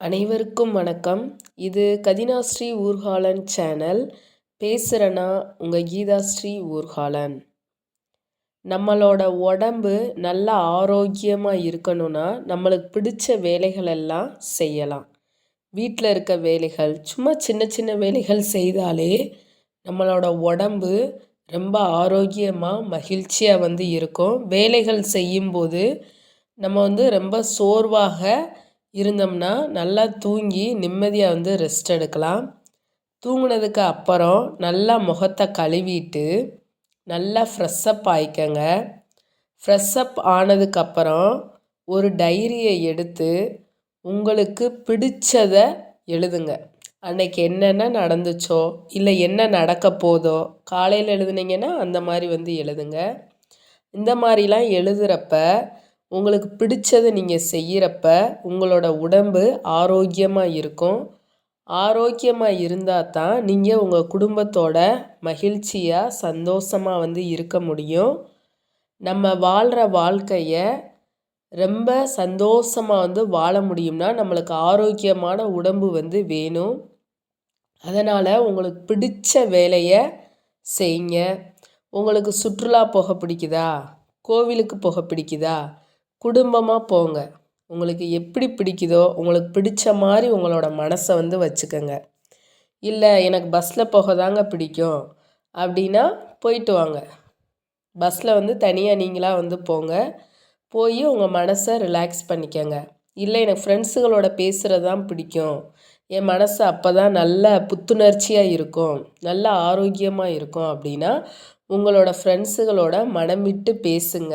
அனைவருக்கும் வணக்கம். இது கதினாஸ்ரீ ஊர்காலன் சேனல். பேசுகிறேன்னா உங்கள் கீதாஸ்ரீ ஊர்காலன். நம்மளோட உடம்பு நல்லா ஆரோக்கியமாக இருக்கணும்னா நம்மளுக்கு பிடிச்ச வேலைகள் எல்லாம் செய்யலாம். வீட்டில் இருக்க வேலைகள் சும்மா சின்ன சின்ன வேலைகள் செய்தாலே நம்மளோட உடம்பு ரொம்ப ஆரோக்கியமாக மகிழ்ச்சியாக வந்து இருக்கும். வேலைகள் செய்யும்போது நம்ம வந்து ரொம்ப சோர்வாக இருந்தோம்னா நல்லா தூங்கி நிம்மதியாக வந்து ரெஸ்ட் எடுக்கலாம். தூங்கினதுக்கு அப்புறம் நல்லா முகத்தை கழுவிட்டு நல்லா ஃப்ரெஷ்ஷப் ஆயிக்கங்க. ஃப்ரெஷ்ஷப் ஆனதுக்கப்புறம் ஒரு டைரியை எடுத்து உங்களுக்கு பிடிச்சதை எழுதுங்க. அன்னைக்கு என்னென்ன நடந்துச்சோ இல்லை என்ன நடக்க போதோ காலையில் எழுதுனீங்கன்னா அந்த மாதிரி வந்து எழுதுங்க. இந்த மாதிரிலாம் எழுதுகிறப்ப உங்களுக்கு பிடிச்சதை நீங்கள் செய்கிறப்ப உங்களோட உடம்பு ஆரோக்கியமாக இருக்கும். ஆரோக்கியமாக இருந்தால் தான் நீங்கள் உங்கள் குடும்பத்தோட மகிழ்ச்சியாக சந்தோஷமாக வந்து இருக்க முடியும். நம்ம வாழ்கிற வாழ்க்கையை ரொம்ப சந்தோஷமாக வந்து வாழ முடியும்னா நம்மளுக்கு ஆரோக்கியமான உடம்பு வந்து வேணும். அதனால் உங்களுக்கு பிடிச்ச வேலையை செய்யுங்க. உங்களுக்கு சுற்றுலா போக பிடிக்குதா? கோவிலுக்கு போக பிடிக்குதா? குடும்பமாக போங்க. உங்களுக்கு எப்படி பிடிக்குதோ உங்களுக்கு பிடிச்ச மாதிரி உங்களோட மனசை வந்து வச்சுக்கோங்க. இல்லை எனக்கு பஸ்ஸில் போக தாங்க பிடிக்கும். அப்படின்னா போயிட்டு வாங்க. பஸ்ஸில் வந்து தனியாக நீங்களாக வந்து போங்க. போய் உங்கள் மனசை ரிலாக்ஸ் பண்ணிக்கோங்க. இல்லை எனக்கு ஃப்ரெண்ட்ஸுகளோட பேசுகிறது தான் பிடிக்கும். என் மனசு அப்போ தான் நல்ல புத்துணர்ச்சியாக இருக்கும். நல்ல ஆரோக்கியமாக இருக்கும் அப்படின்னா உங்களோட ஃப்ரெண்ட்ஸுகளோட மனம் விட்டு பேசுங்க.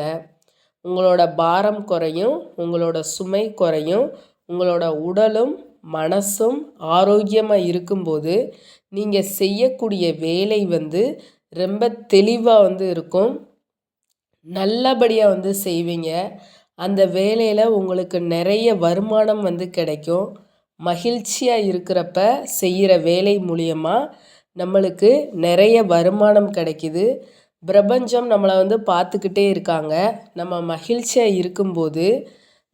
உங்களோட பாரம் குறையும் உங்களோட சுமை குறையும் உங்களோட உடலும் மனசும் ஆரோக்கியமாக இருக்கும்போது நீங்கள் செய்யக்கூடிய வேலை வந்து ரொம்ப தெளிவாக வந்து இருக்கும். நல்லபடியாக வந்து செய்வீங்க. அந்த வேலையில் உங்களுக்கு நிறைய வருமானம் வந்து கிடைக்கும். மகிழ்ச்சியாக இருக்கிறப்ப செய்கிற வேலை மூலியமாக நம்மளுக்கு நிறைய வருமானம் கிடைக்கிது. பிரபஞ்சம் நம்மளை வந்து பார்த்துக்கிட்டே இருக்காங்க. நம்ம மகிழ்ச்சியாக இருக்கும்போது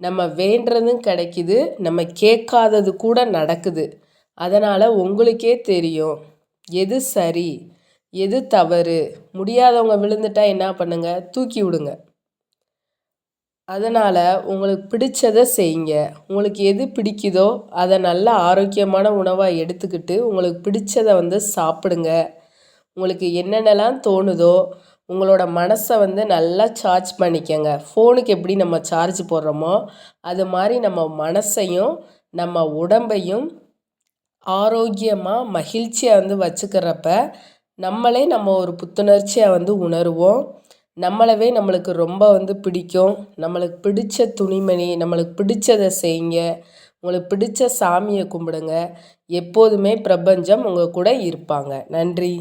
நம்ம வேண்டுறதும் கிடைக்கிது நம்ம கேட்காதது கூட நடக்குது. அதனால் உங்களுக்கே தெரியும் எது சரி எது தவறு முடியாதவங்க விழுந்துட்டா என்ன பண்ணுங்கள் தூக்கி விடுங்க. அதனால் உங்களுக்கு பிடிச்சதை செய்யுங்க. உங்களுக்கு எது பிடிக்குதோ அதை நல்ல ஆரோக்கியமான உணவாக எடுத்துக்கிட்டு உங்களுக்கு பிடிச்சதை வந்து சாப்பிடுங்க. உங்களுக்கு என்னென்னலாம் தோணுதோ உங்களோட மனசை வந்து நல்லா சார்ஜ் பண்ணிக்கங்க. ஃபோனுக்கு எப்படி நம்ம சார்ஜ் போடுறோமோ அது மாதிரி நம்ம மனசையும் நம்ம உடம்பையும் ஆரோக்கியமாக மகிழ்ச்சியாக வந்து வச்சுக்கிறப்ப நம்மளே நம்ம ஒரு புத்துணர்ச்சியாக வந்து உணருவோம். நம்மளவே நம்மளுக்கு ரொம்ப வந்து பிடிக்கும். நம்மளுக்கு பிடிச்ச துணிமணி நம்மளுக்கு பிடிச்சதை செய்யுங்க. உங்களுக்கு பிடிச்ச சாமியை கும்பிடுங்க. எப்போதுமே பிரபஞ்சம் உங்கள் கூட இருப்பாங்க. நன்றி.